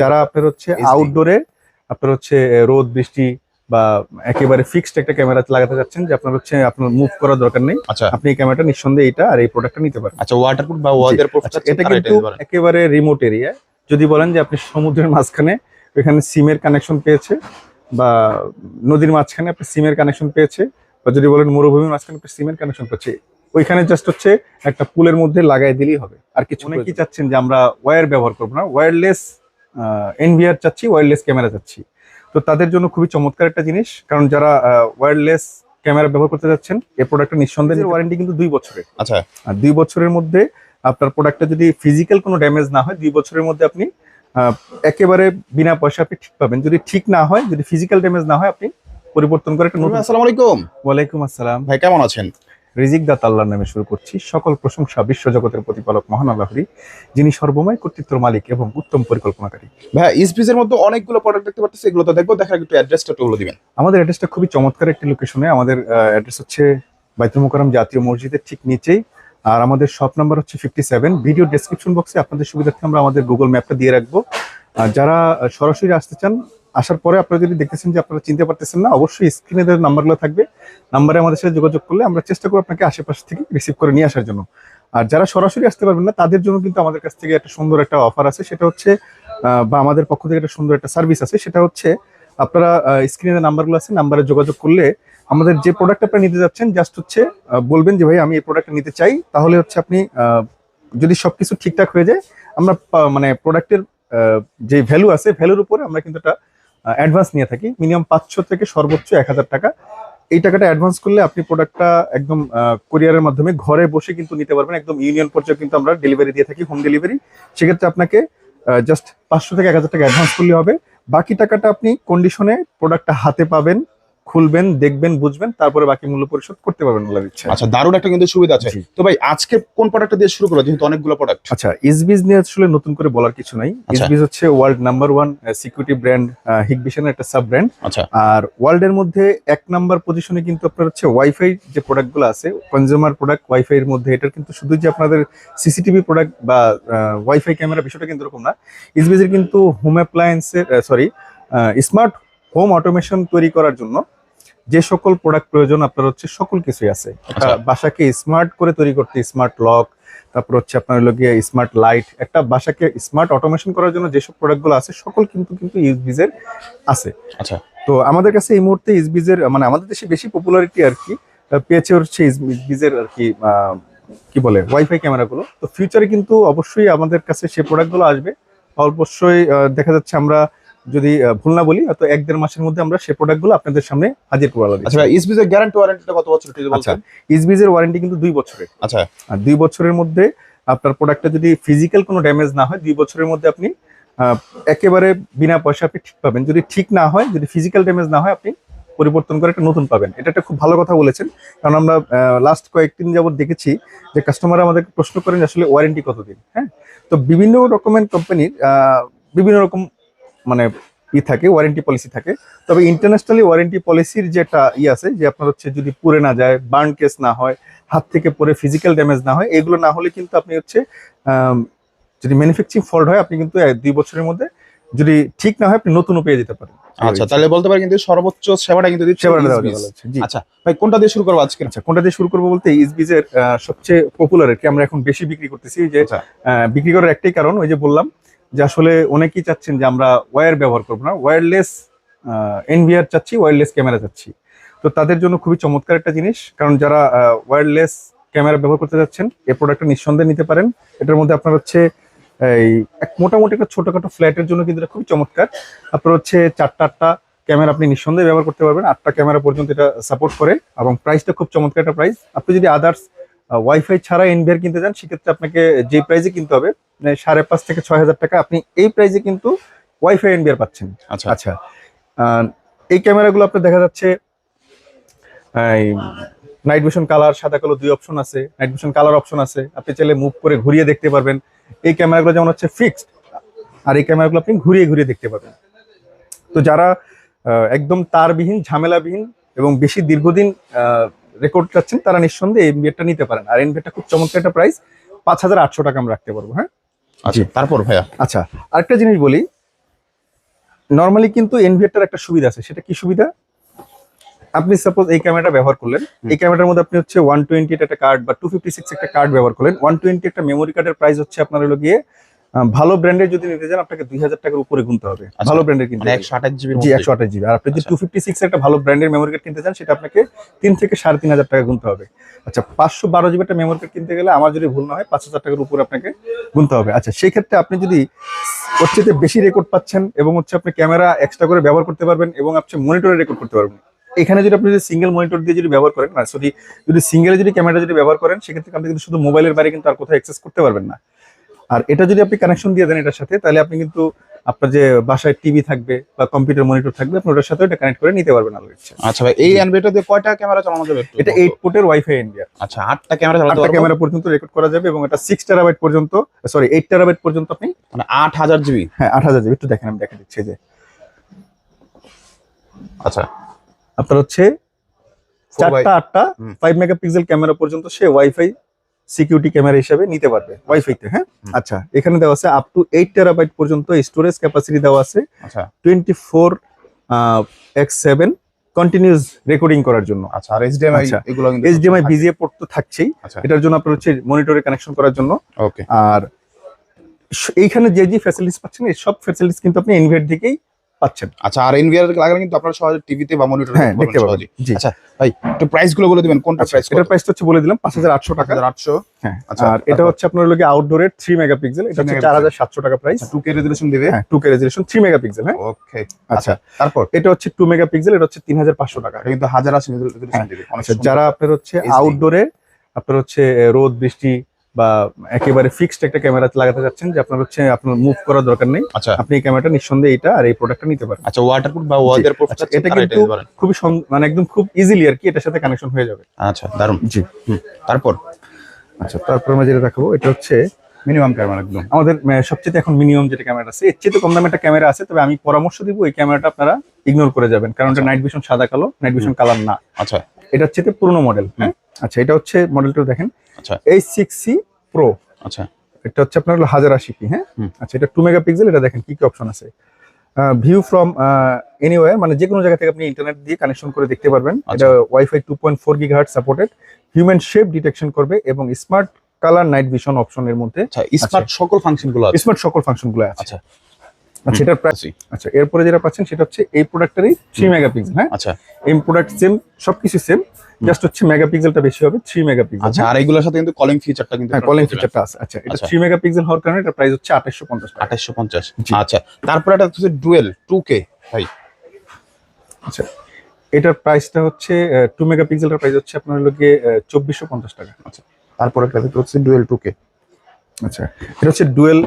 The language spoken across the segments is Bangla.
যারা আপনার হচ্ছে আউটডোরে আপনার হচ্ছে রোদ বৃষ্টি বা একেবারে ফিক্সড একটা ক্যামেরা লাগাতে যাচ্ছেন যে আপনার হচ্ছে আপনার মুভ করার দরকার নেই আচ্ছা। আপনি এই ক্যামেরাটা নিঃসন্দেহে এটা আর এই প্রোডাক্টটা নিতে পারেন। আচ্ছা ওয়াটারপ্রুফ বা ওয়াটার প্রুফ আচ্ছা, এটা কিন্তু একেবারে রিমোট এরিয়া যদি বলেন যে আপনি সমুদ্রের মাঝখানে এখানে সিমের কানেকশন পেয়েছে বা নদীর মাঝখানে আপনি সিমের কানেকশন পেয়েছে বা যদি বলেন মরুভূমির মাঝখানে আপনি সিমের কানেকশন পেয়েছে ওইখানে জাস্ট হচ্ছে একটা পুলের মধ্যে লাগাই দিলেই হবে। আর কিছু কি চাচ্ছেন যে আমরা ওয়্যার ব্যবহার করব না ওয়্যারলেস এনভিআর চাচ্ছি ওয়্যারলেস ক্যামেরা চাচ্ছি। তো তাদের জন্য খুবই চমৎকার একটা জিনিস কারণ যারা ওয়্যারলেস ক্যামেরা ব্যবহার করতে যাচ্ছেন এই প্রোডাক্টটা নিঃসন্দেহে ওয়ারেন্টি কিন্তু দুই বছরের। আচ্ছা। আর দুই বছরের মধ্যে আপনার প্রোডাক্টটা যদি ফিজিক্যাল কোনো ড্যামেজ না হয় দুই বছরের মধ্যে আপনি আহ, একেবারে বিনা পয়সা আপনি ঠিক পাবেন। যদি ঠিক না হয় যদি ফিজিক্যাল ড্যামেজ না হয় আপনি পরিবর্তন করে একটা নতুন আসসালামু আলাইকুম। ওয়ালাইকুম আসসালাম। ভাই কেমন আছেন? রিজিক দাত আল্লাহর নামে শুরু করছি। সকল প্রশংসা বিশ্বজগতের প্রতিপালক মহান আল্লাহরই যিনি সর্বময় কর্তৃত্বর মালিক এবং উত্তম পরিকল্পনাকারী। ভাই ইসপিস এর মধ্যে অনেকগুলো প্রোডাক্ট দেখতে পাচ্ছি এগুলো তো দেখব দেখার একটু অ্যাড্রেসটা একটু বলে দিবেন। আমাদের অ্যাড্রেসটা খুবই চমৎকার একটি লোকেশনে আমাদের অ্যাড্রেস হচ্ছে বাইতুল মোকাররম জাতীয় মসজিদের ঠিক নিচেই। আর আমাদের শপ নাম্বার হচ্ছে ফিফটি সেভেন ভিডিও ডেসক্রিপশন বক্সে আপনাদের সুবিধার্থে আমরা আমাদের গুগল ম্যাপটা দিয়ে রাখব। আর যারা সরাসরি আসতে চান আসার পরে আপনারা যদি দেখতেছেন যে আপনারা চিনতে পারতেছেন না, অবশ্যই স্ক্রিনে যে নাম্বারগুলো থাকবে। নাম্বারে আমাদের সাথে যোগাযোগ করলে আমরা চেষ্টা করব আপনাকে আশেপাশ থেকে রিসিভ করে নিয়ে আসার জন্য। আর যারা সরাসরি আসতে পারবেন না, তাদের জন্য কিন্তু আমাদের কাছ থেকে একটা সুন্দর একটা অফার আছে। সেটা হচ্ছে বা আমাদের পক্ষ থেকে একটা সুন্দর একটা সার্ভিস আছে। সেটা হচ্ছে, আপনারা স্ক্রিনে নাম্বারগুলো আছে। নাম্বারে যোগাযোগ করলে আমাদের যে প্রোডাক্ট আপনারা নিতে যাচ্ছেন জাস্ট হচ্ছে বলবেন যে, ভাই, আমি এই প্রোডাক্টটা নিতে চাই। তাহলে হচ্ছে আপনি যদি সবকিছু ঠিকঠাক হয়ে যায়, আমরা মানে প্রোডাক্টের যে ভ্যালু আছে ভ্যালুর উপরে আমরা কিন্তু একটা অ্যাডভান্স নিয়ে থাকি। মিনিমাম পাঁচশো থেকে সর্বোচ্চ এক হাজার টাকা। এই টাকাটা অ্যাডভান্স করলে আপনি প্রোডাক্টটা একদম কোরিয়ারের মাধ্যমে ঘরে বসে কিন্তু নিতে পারবেন। একদম ইউনিয়ন পর্যায়ে কিন্তু আমরা ডেলিভারি দিয়ে থাকি হোম ডেলিভারি সেক্ষেত্রে আপনাকে জাস্ট পাঁচশো থেকে এক হাজার টাকা অ্যাডভান্স করলে হবে। বাকি টাকাটা আপনি কন্ডিশনে প্রোডাক্টটা হাতে পাবেন। খুলবেন দেখবেন বুঝবেন তারপরে বাকি মূল্য পরিশোধ করতে পারবেন বলে ইচ্ছা আচ্ছা দারুণ একটা কিন্তু সুবিধা আছে। তো ভাই আজকে কোন প্রোডাক্টটা দিয়ে শুরু করব? যেহেতু অনেকগুলো প্রোডাক্ট আচ্ছা ইসবিজ নিয়ে আসলে নতুন করে বলার কিছু নাই। আচ্ছা। ইসবিজ হচ্ছে world number one security brand হিগবিশনের একটা সাব ব্র্যান্ড আচ্ছা। আর ওয়ার্ল্ডের মধ্যে এক নাম্বার পজিশনে কিন্তু আপনার হচ্ছে ওয়াইফাই যে প্রোডাক্টগুলো আছে কনজিউমার প্রোডাক্ট ওয়াইফাই এর মধ্যে এটার কিন্তু শুধু যে আপনাদের সিসিটিভি প্রোডাক্ট বা ওয়াইফাই ক্যামেরা বিষয়টা কিন্তু এরকম না। ইসবিজের কিন্তু হোম অ্যাপ্লায়েন্সের সরি স্মার্ট হোম অটোমেশন তৈরি করার জন্য যে সকল প্রোডাক্ট প্রয়োজন আপনার হচ্ছে সকল কিছুই আছে। একটা আচ্ছা। বাসাকে স্মার্ট করে তৈরি করতে স্মার্ট লক তারপর হচ্ছে আপনার হলো গিয়ে স্মার্ট লাইট একটা বাসাকে স্মার্ট অটোমেশন করার জন্য যেসব প্রোডাক্টগুলো আছে সকল কিন্তু কিন্তু ইউজবিজের আছে। আচ্ছা। তো আমাদের কাছে এই মুহূর্তে ইসবিজের মানে আমাদের দেশে বেশি পপুলারিটি আর কি পেয়েছে হচ্ছে ইসবিজের আর কি কি বলে ওয়াইফাই ক্যামেরাগুলো তো ফিউচারে কিন্তু অবশ্যই আমাদের কাছে সেই প্রোডাক্টগুলো আসবে। অবশ্যই দেখা যাচ্ছে আমরা যদি ভুল না বলি হয়তো এক দেড় মাসের মধ্যে আমরা সেই প্রোডাক্টগুলো আপনাদের সামনে হাজির করে আলাদা আচ্ছা এর গ্যারান্টি ওয়ারেন্টিটা কত বছর আচ্ছা ইসবিজের ওয়ারেন্টি কিন্তু দুই বছরের। আচ্ছা। আর দুই বছরের মধ্যে আপনার প্রোডাক্টটা যদি ফিজিক্যাল কোনো ড্যামেজ না হয় দুই বছরের মধ্যে আপনি একেবারে বিনা পয়সা আপনি ঠিক পাবেন। যদি ঠিক না হয় যদি ফিজিক্যাল ড্যামেজ না হয় আপনি পরিবর্তন করে একটা নতুন পাবেন। এটা একটা খুব ভালো কথা বলেছেন। কারণ আমরা লাস্ট কয়েকদিন যাবত দেখেছি যে কাস্টমার আমাদের প্রশ্ন করেন আসলে ওয়ারেন্টি কতদিন? হ্যাঁ? তো বিভিন্ন রকমের কোম্পানির বিভিন্ন রকম মানে ই থাকে ওয়ারেন্টি পলিসি থাকে। তবে ইন্টারন্যাশনালি ওয়ারেন্টি পলিসির যে একটা ই আছে যে আপনার হচ্ছে যদি পুড়ে না যায় বার্ন কেস না হয় হাত থেকে পরে ফিজিক্যাল ড্যামেজ না হয় এগুলো না হলে কিন্তু আপনি হচ্ছে যদি ম্যানুফ্যাকচারিং ফল্ট হয় আপনি কিন্তু দুই বছরের মধ্যে যদি ঠিক না হয় আপনি নতুনও পেয়ে যেতে পারেন। আচ্ছা তাহলে বলতে পারি কিন্তু সর্বোচ্চ সেবাটা কিন্তু সেবাটা দেওয়া হচ্ছে। জি। আচ্ছা ভাই কোনটা দিয়ে শুরু করব আজকে? আচ্ছা কোনটা দিয়ে শুরু করব বলতে ইসবিজের সবচেয়ে পপুলার আর কি আমরা এখন বেশি বিক্রি করতেছি যে আচ্ছা। বিক্রি করার একটাই কারণ ওই যে বললাম যে আসলে অনেকেই চাচ্ছেন যে আমরা ওয়্যার ব্যবহার করব না। ওয়্যারলেস এনভিআর চাচ্ছি ওয়্যারলেস ক্যামেরা চাচ্ছি। তো তাদের জন্য খুবই চমৎকার একটা জিনিস, কারণ যারা ওয়্যারলেস ক্যামেরা ব্যবহার করতে যাচ্ছেন এই প্রোডাক্টটা নিঃসন্দেহে নিতে পারেন। এটার মধ্যে আপনার হচ্ছে, এই, এক মোটামুটি একটা ছোটোখাটো ফ্ল্যাটের জন্য কিন্তু এটা খুবই চমৎকার। আপনার হচ্ছে চারটা আটটা ক্যামেরা আপনি নিঃসন্দেহে ব্যবহার করতে পারবেন। আটটা ক্যামেরা পর্যন্ত এটা সাপোর্ট করে এবং প্রাইসটা খুব চমৎকার একটা প্রাইস আপনি যদি আদার্স ওয়াইফাই ছাড়া এনভিআর কিনতে যান সেক্ষেত্রে আপনাকে যে প্রাইজে কিনতে হবে মানে সাড়ে পাঁচ থেকে ছয় হাজার টাকা আপনি এই প্রাইজে কিন্তু ওয়াইফাই এনভিআর পাচ্ছেন। আচ্ছা। আচ্ছা এই ক্যামেরাগুলো আপনার দেখা যাচ্ছে নাইট ভিশন কালার সাদা কালো দুই অপশন আছে নাইট ভিশন কালার অপশন আছে আপনি চাইলে মুভ করে ঘুরিয়ে দেখতে পারবেন। এই ক্যামেরাগুলো যেমন হচ্ছে ফিক্সড আর এই ক্যামেরাগুলো আপনি ঘুরিয়ে ঘুরিয়ে দেখতে পারবেন। তো যারা একদম তারবিহীন ঝামেলাবিহীন এবং বেশি দীর্ঘদিন রেকর্ড চাচ্ছেন তারা নিঃসন্দেহে এনভিআরটা নিতে পারেন। আর এনভিআরটা খুব চমৎকার একটা প্রাইস পাঁচ হাজার আটশো টাকা আমরা রাখতে পারব হ্যাঁ? আচ্ছা তারপর ভাইয়া? আচ্ছা আরেকটা জিনিস বলি। নর্মালি কিন্তু এনভিআরটার একটা সুবিধা আছে। সেটা কি সুবিধা? আপনি সাপোজ এই ক্যামেরাটা ব্যবহার করলেন এই ক্যামেরার মধ্যে আপনি হচ্ছে ওয়ান টোয়েন্টি একটা কার্ড বা টু ফিফটি সিক্স একটা কার্ড ব্যবহার করলেন। ওয়ান টোয়েন্টি একটা মেমোরি কার্ডের প্রাইস হচ্ছে আপনার হলো গিয়ে ভালো ব্র্যান্ডের যদি নিতে চান আপনাকে দুই হাজার টাকার উপরে গুনতে হবে। আচ্ছা। ভালো ব্র্যান্ডের কিনতে মানে একশো আঠাশ জিবির জি একশো আঠাশ জিবি আর আপনি যদি। টু ফিফটি সিক্স একটা ভালো ব্র্যান্ডের মেমোরি কার্ড কিনতে চান সেটা আপনাকে তিন থেকে সাড়ে তিন হাজার টাকা গুনতে হবে। আচ্ছা পাঁচশো বারো জিবি একটা মেমোরি কার্ড কিনতে গেলে আমার যদি ভুল না হয় পাঁচ হাজার টাকার উপরে আপনাকে গুনতে হবে। আচ্ছা সেই ক্ষেত্রে আপনি যদি চেয়ে বেশি রেকর্ড পাচ্ছেন এবং হচ্ছে আপনি ক্যামেরা এক্সট্রা করে ব্যবহার করতে পারবেন এবং আপনি মনিটরে রেকর্ড করতে পারবেন। এখানে যদি আপনি যদি সিঙ্গেল মনিটর দিয়ে যদি ব্যবহার করেন না সরি যদি সিঙ্গেলে যদি ক্যামেরা যদি ব্যবহার করেন সেক্ষেত্রে আপনি কিন্তু শুধু মোবাইলের বাইরে কিন্তু আর কোথাও অ্যাক্সেস করতে পারবেন না। আর এটা যদি আপনি কানেকশন দিয়ে দেন এটার সাথে তাহলে আপনি কিন্তু আপনার যে বাসায় টিভি থাকবে বা কম্পিউটার মনিটর থাকবে আপনি ওটার সাথে এটা কানেক্ট করে নিতে পারবেন আলো ইচ্ছা আচ্ছা ভাই এই অ্যান্ড্রয়েডটা দিয়ে কয়টা ক্যামেরা চালানো যাবে এটা বলতো? এইট পোর্টের ওয়াইফাই ইন্ডিয়া আচ্ছা আটটা ক্যামেরা চালাতে আটটা ক্যামেরা পর্যন্ত রেকর্ড করা যাবে এবং এটা সিক্স টেরাবাইট পর্যন্ত সরি এইট টেরাবাইট পর্যন্ত আপনি মানে আট হাজার জিবি হ্যাঁ আট হাজার জিবি একটু দেখেন আমি দেখা দিচ্ছি যে। আচ্ছা। আপনার হচ্ছে চারটা আটটা। ফাইভ মেগাপিক্সেল ক্যামেরা পর্যন্ত সে ওয়াইফাই সিকিউরিটি ক্যামেরা হিসেবে নিতে পারবে ওয়াইফাই তে হ্যাঁ? আচ্ছা এখানে দেওয়া আছে আপ টু এইট টেরাবাইট পর্যন্ত স্টোরেজ ক্যাপাসিটি দেওয়া আছে। আচ্ছা। Twenty four x seven continuous recording করার জন্য। আচ্ছা আর এইচডিএমআই আচ্ছা। এগুলো কিন্তু এইচডিএমআই বিজিএ পোর্ট তো থাকছেই। আচ্ছা। এটার জন্য আপনার হচ্ছে মনিটরে কানেকশন করার জন্য। ওকে আর এইখানে যে যে ফ্যাসিলিটিস পাচ্ছেন এই সব ফ্যাসিলিটিস কিন্তু আপনি এনভিআর থেকেই পাচ্ছেন। আচ্ছা আর এনভিআর লাগালে কিন্তু আপনারা সহজে টিভিতে বা মনিটরে হ্যাঁ দেখতে পাবেন জি। আচ্ছা ভাই একটু প্রাইসগুলো বলে দিবেন কোনটা আচ্ছা প্রাইস এটার প্রাইসটা হচ্ছে বলে দিলাম পাঁচ হাজার আটশো টাকা। আটশো? হ্যাঁ আচ্ছা, আর এটা হচ্ছে আপনার লোকে আউটডোরের থ্রি মেগাপিক্সেল এটা হচ্ছে 3 চার হাজার সাতশো টাকা প্রাইস টু কে রেজুলেশন দিবে? হ্যাঁ two K resolution three megapixel হ্যাঁ। ওকে আচ্ছা আচ্ছা তারপর? এটা হচ্ছে টু মেগাপিক্সেল এটা হচ্ছে তিন হাজার পাঁচশো টাকা। এটা কিন্তু হাজার আশি রেজুলেশন হ্যাঁ, দিবে। আচ্ছা যারা আপনার হচ্ছে আউটডোরে আপনার হচ্ছে রোদ বৃষ্টি বা একেবারে ফিক্সড একটা ক্যামেরা লাগাতে যাচ্ছেন যে আপনার হচ্ছে আপনার মুভ করার দরকার নেই আচ্ছা। আপনি এই ক্যামেরাটা নিঃসন্দেহে এটা আর এই প্রোডাক্টটা নিতে পারেন। আচ্ছা ওয়াটারপ্রুফ বা ওয়াটার প্রুফ আচ্ছা, এটা কিন্তু খুবই মানে একদম খুব ইজিলি আর কি এটার সাথে কানেকশন হয়ে যাবে। আচ্ছা দারুণ জি। তারপর? আচ্ছা তারপর আমরা যেটা দেখাবো এটা হচ্ছে মিনিমাম ক্যামেরা একদম। আমাদের সবচেয়ে এখন মিনিমাম যেটা ক্যামেরা আছে এর চেয়ে কম দামে একটা ক্যামেরা আছে তবে আমি পরামর্শ দিব এই ক্যামেরাটা আপনারা ইগনোর করে যাবেন কারণ এটা নাইট ভিশন সাদা কালো নাইট ভিশন কালার না। আচ্ছা। এটা হচ্ছে পুরনো মডেল হ্যাঁ? আচ্ছা এটা হচ্ছে মডেলটা দেখেন। আচ্ছা। এই সিক্স সি প্রো আচ্ছা। এটা হচ্ছে আপনার হলো হাজার আশি পি হ্যাঁ? আচ্ছা এটা টু মেগাপিক্সেল এটা দেখেন কি কি অপশন আছে। ভিউ ফ্রম এনিওয়ার মানে যে কোনো জায়গা থেকে আপনি ইন্টারনেট দিয়ে কানেকশন করে দেখতে পারবেন। আচ্ছা। এটা wifi two point four gigahertz supported human shape detection করবে এবং স্মার্ট কালার নাইট ভিশন অপশনের মধ্যে। আচ্ছা স্মার্ট সকল ফাংশনগুলো আছে। স্মার্ট সকল ফাংশনগুলো আছে। আচ্ছা। আচ্ছা এটার প্রাইস আছি। আচ্ছা এরপরে যেটা পাচ্ছেন সেটা হচ্ছে এই প্রোডাক্টেরই থ্রি মেগাপিক্সেল হ্যাঁ? আচ্ছা। এই প্রোডাক্ট সেম সবকিছু সেম জাস্ট হচ্ছে মেগাপিক্সেলটা বেশি হবে থ্রি মেগাপিক্সেল আচ্ছা আর এগুলোর সাথে কিন্তু কলিং ফিচারটা কিন্তু হ্যাঁ কলিং ফিচারটা আছে আচ্ছা এটা আচ্ছা। থ্রি মেগাপিক্সেল হওয়ার কারণে এটা প্রাইস হচ্ছে আঠাশশো পঞ্চাশ আঠাশশো পঞ্চাশ। আচ্ছা তারপরে একটা হচ্ছে ডুয়েল টু কে ভাই। আচ্ছা এটার প্রাইসটা হচ্ছে টু মেগাপিক্সেলটার প্রাইস হচ্ছে আপনার লোকে চব্বিশশো পঞ্চাশ টাকা। আচ্ছা তারপরে একটা হচ্ছে ডুয়েল টু কে আচ্ছা এটা হচ্ছে ডুয়েল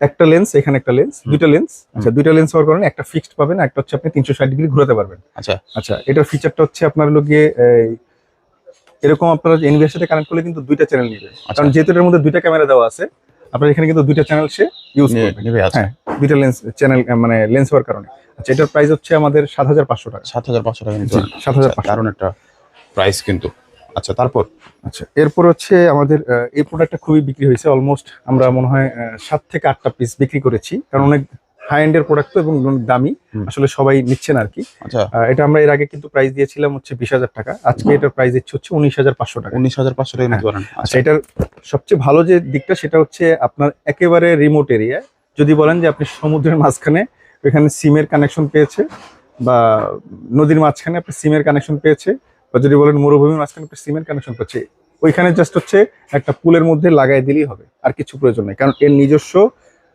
একটা লেন্স এখানে একটা লেন্স দুইটা লেন্স আচ্ছা দুইটা লেন্স হওয়ার কারণে একটা ফিক্সড পাবেন একটা হচ্ছে আপনি তিনশো ষাট ডিগ্রি ঘুরাতে পারবেন। আচ্ছা। আচ্ছা এটার ফিচারটা হচ্ছে আপনার লোকে এরকম আপনারা এনভিআর সাথে কানেক্ট করলে কিন্তু দুইটা চ্যানেল নিবে। কারণ যেহেতু এটার মধ্যে দুইটা ক্যামেরা দেওয়া আছে আপনার এখানে কিন্তু দুইটা চ্যানেল সে ইউজ করবে। আচ্ছা। হ্যাঁ দুইটা লেন্স চ্যানেল মানে লেন্স হওয়ার কারণে। আচ্ছা এটার প্রাইস হচ্ছে আমাদের সাত হাজার পাঁচশো টাকা। সাত হাজার পাঁচশো টাকা নিতে জি, 7,500 দারুণ একটা প্রাইস কিন্তু। আচ্ছা তারপর? আচ্ছা এরপর হচ্ছে আমাদের এই প্রোডাক্টটা খুবই বিক্রি হয়েছে অলমোস্ট আমরা মনে হয় সাত থেকে আটটা পিস বিক্রি করেছি। কারণ অনেক হাই এন্ডের প্রোডাক্ট তো এবং দামি। আসলে সবাই নিচ্ছেন আর কি আচ্ছা এটা আমরা এর আগে কিন্তু প্রাইস দিয়েছিলাম হচ্ছে বিশ হাজার টাকা। আজকে এটার প্রাইস দিচ্ছে হচ্ছে উনিশ হাজার পাঁচশো টাকা। উনিশ হাজার পাঁচশো টাকা নিতে পারেন। আচ্ছা আচ্ছা। এটার সবচেয়ে ভালো যে দিকটা সেটা হচ্ছে আপনার একেবারে রিমোট এরিয়ায় যদি বলেন যে আপনি সমুদ্রের মাঝখানে ওইখানে সিমের কানেকশন পেয়েছে বা নদীর মাঝখানে আপনি সিমের কানেকশন পেয়েছে বা যদি বলেন মরুভূমির মাঝখানে আপনি সিমের কানেকশন পেয়েছে ওইখানে জাস্ট হচ্ছে একটা পুলের মধ্যে লাগাই দিলেই হবে আর কিছু প্রয়োজন নেই। কারণ এর নিজস্ব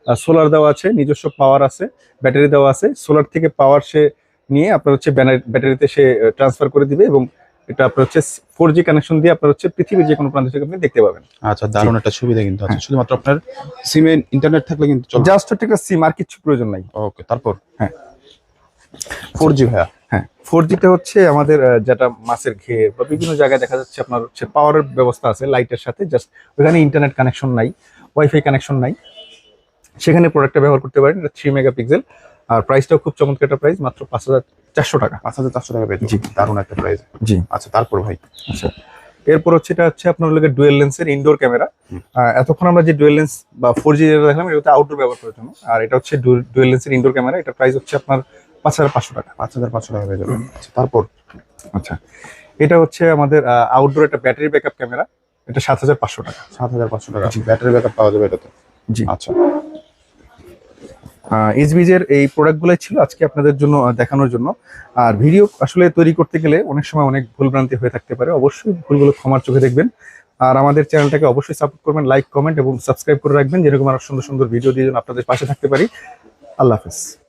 সোলার দেওয়া আছে নিজস্ব পাওয়ার আছে ব্যাটারি দেওয়া আছে সোলার থেকে পাওয়ার সে নিয়ে আপনার হচ্ছে ব্যাটারিতে সে ট্রান্সফার করে দিবে এবং এটা আপনার হচ্ছে ফোর জি কানেকশন দিয়ে আপনার হচ্ছে পৃথিবীর যে কোনো প্রান্ত থেকে আপনি দেখতে পাবেন। আচ্ছা দারুণ একটা সুবিধা কিন্তু আছে। শুধুমাত্র আপনার সিমে ইন্টারনেট থাকলে কিন্তু জাস্ট একটা সিম আর কিছু প্রয়োজন নাই। ওকে তারপর? হ্যাঁ। ফোর জি ভাইয়া। হ্যাঁ ফোর জিটা হচ্ছে আমাদের যেটা মাছের ঘের বা বিভিন্ন জায়গায় দেখা যাচ্ছে আপনার হচ্ছে পাওয়ারের ব্যবস্থা আছে লাইটের সাথে জাস্ট ওখানে ইন্টারনেট কানেকশন নাই ওয়াইফাই কানেকশন নাই। সেখানে প্রোডাক্টটা ব্যবহার করতে পারেন এটা থ্রি মেগাপিক্সেল আর প্রাইসটাও খুব চমৎকার একটা প্রাইস মাত্র পাঁচ হাজার চারশো টাকা। পাঁচ হাজার চারশো টাকা পেয়েছি। জি। দারুণ একটা প্রাইস জি। আচ্ছা তারপর ভাই? আচ্ছা এরপর হচ্ছে এটা হচ্ছে আপনার লোকের ডুয়েল লেন্সের ইনডোর ক্যামেরা এতক্ষণ আমরা যে ডুয়েল লেন্স বা ফোর জি যেটা দেখলাম এটা আউটডোর ব্যবহার করার জন্য আর এটা হচ্ছে ডুয়েল লেন্সের ইনডোর ক্যামেরা এটা প্রাইস হচ্ছে আপনার পাঁচ হাজার পাঁচশো টাকা পাঁচ হাজার পাঁচশো টাকা হয়ে যাবে। আচ্ছা, তারপর? আচ্ছা। এটা হচ্ছে আমাদের আউটডোর একটা ব্যাটারি ব্যাকআপ ক্যামেরা এটা সাত হাজার পাঁচশো টাকা। সাত হাজার পাঁচশো টাকা। ব্যাটারি ব্যাকআপ পাওয়া যাবে এটাতে। জি। আচ্ছা। এইচবিজের এই প্রোডাক্টগুলোই ছিল আজকে আপনাদের জন্য দেখানোর জন্য। আর ভিডিও আসলে তৈরি করতে গেলে অনেক সময় অনেক ভুলভ্রান্তি হয়ে থাকতে পারে। অবশ্যই ভুলগুলো ক্ষমার চোখে দেখবেন। আর আমাদের চ্যানেলটাকে অবশ্যই সাপোর্ট করবেন। লাইক কমেন্ট এবং সাবস্ক্রাইব করে রাখবেন। যেরকম আরও সুন্দর সুন্দর ভিডিও দিয়ে আপনাদের পাশে থাকতে পারি। আল্লাহ হাফেজ।